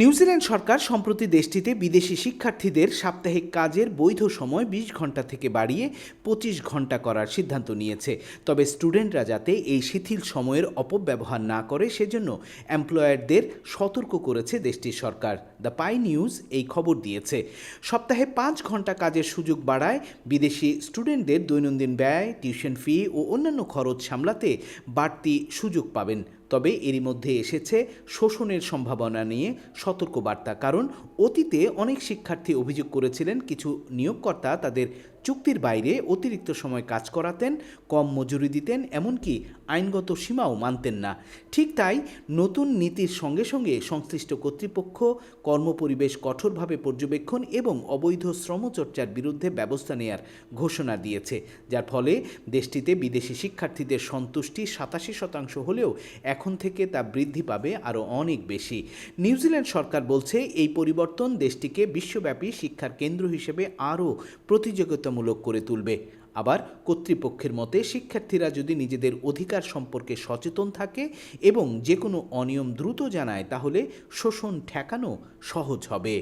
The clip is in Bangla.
নিউজিল্যান্ড সরকার সম্প্রতি দেশটিতে বিদেশি শিক্ষার্থীদের সাপ্তাহিক কাজের বৈধ সময় বিশ ঘণ্টা থেকে বাড়িয়ে পঁচিশ ঘণ্টা করার সিদ্ধান্ত নিয়েছে। তবে স্টুডেন্টরা যাতে এই শিথিল সময়ের অপব্যবহার না করে, সেজন্য এমপ্লয়ারদের সতর্ক করেছে দেশটির সরকার। দ্য পাই নিউজ এই খবর দিয়েছে। সপ্তাহে পাঁচ ঘণ্টা কাজের সুযোগ বাড়ায় বিদেশি স্টুডেন্টদের দৈনন্দিন ব্যয়, টিউশন ফি ও অন্যান্য খরচ সামলাতে বাড়তি সুযোগ পাবেন তবে এরই মধ্যে এসেছে শোষণের সম্ভাবনা নিয়ে সতর্কবার্তা, কারণ অতীতে অনেক শিক্ষার্থী অভিযোগ করেছিলেন কিছু নিয়োগকর্তা তাদের চুক্তির বাইরে অতিরিক্ত সময় কাজ করাতেন, কম মজুরি দিতেন, এমনকি আইনগত সীমাও মানতেন না। ঠিক তাই নতুন নীতির সঙ্গে সঙ্গে সংশ্লিষ্ট কর্তৃপক্ষ কর্মপরিবেশ কঠোরভাবে পর্যবেক্ষণ এবং অবৈধ শ্রমচর্চার বিরুদ্ধে ব্যবস্থা নেয়ার ঘোষণা দিয়েছে, যার ফলে দেশটিতে বিদেশি শিক্ষার্থীদের সন্তুষ্টি সাতাশি শতাংশ হলেও এখন থেকে তা বৃদ্ধি পাবে আরও অনেক বেশি। নিউজিল্যান্ড সরকার বলছে, এই পরিবর্তন দেশটিকে বিশ্বব্যাপী শিক্ষার কেন্দ্র হিসেবে আরও প্রতিযোগিতামূলক করে তুলবে। আবার কর্তৃপক্ষের মতে, শিক্ষার্থীরা যদি নিজেদের অধিকার সম্পর্কে সচেতন থাকে এবং যে কোনো অনিয়ম দ্রুত জানায়, তাহলে শোষণ ঠেকানো সহজ হবে।